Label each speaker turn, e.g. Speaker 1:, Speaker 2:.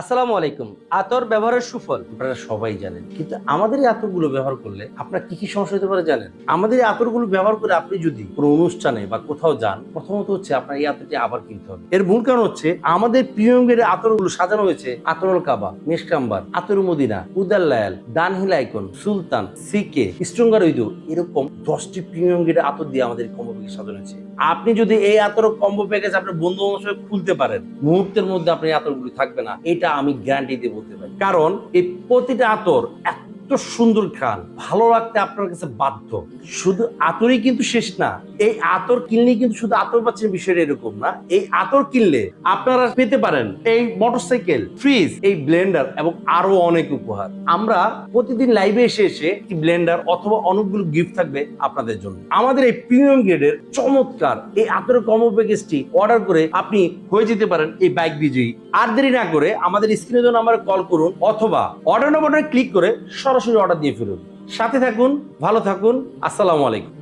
Speaker 1: আসসালামু আলাইকুম। আতর ব্যবহারের সুফল। আপনারা সবাই জানেন। কিন্তু আমাদের এই আতরগুলো ব্যবহার করলে আপনার কি কি সমস্যা হতে পারে জানেন? আমাদের এই আতরগুলো ব্যবহার করে আপনি যদি কোনো অনুষ্ঠানে বা কোথাও যান, প্রথমত হচ্ছে আপনার এই আতরটি আবার কিনতে হবে। এর মূল কারণ হচ্ছে আমাদের প্রিমিয়ামের আতরগুলো সাজানো হয়েছে আতরল কাবা, মেশকাম্বার আতর মদিনা উদাল্লায়াল ডানহিল আইকন, সুলতান, সিকে স্ট্রঙ্গার উইদু এরকম দশটি প্রিমিয়াম গ্রেডের আতর দিয়ে আমাদের কম্বো প্যাকেজ সাজানো হয়েছে। আপনি যদি এই আতর কম্বো প্যাকেজ আপনার বন্ধু সঙ্গে খুলতে পারেন, মুহূর্তের মধ্যে আপনি এই আতরগুলি থাকবে না। এটা আমি গ্যারান্টি দিয়ে বলতে পারি। কারণ এই প্রতিটা আতর এত সুন্দর খান ভালো লাগতে আপনার কাছে বাধ্য। শুধু আতরই কিন্তু শেষ না, এই আতর কিনলে কিন্তু শুধু আতর পাচ্ছেন বিষয়টা এরকম না, এই আতর কিনলে আপনারা পেতে পারেন এই মোটরসাইকেল ফ্রিজ এই ব্লেন্ডার এবং আরও অনেক উপহার। আমরা প্রতিদিন লাইভে এসে এসে ব্লেন্ডার অথবা অনেকগুলো গিফট থাকবে আপনাদের জন্য। আমাদের এই প্রিমিয়াম গ্রেডের চমৎকার এই আতরের কম্বো প্যাকেজটি অর্ডার করে আপনি হয়ে যেতে পারেন এই বাইক বিজয়ী। আর দেরি না করে আমাদের স্ক্রিনে জন্য আমার কল করুন অথবা অর্ডার বাটনে ক্লিক করে সরাসরি অর্ডার দিয়ে ফেলুন সাথে থাকুন ভালো থাকুন আসসালামু আলাইকুম।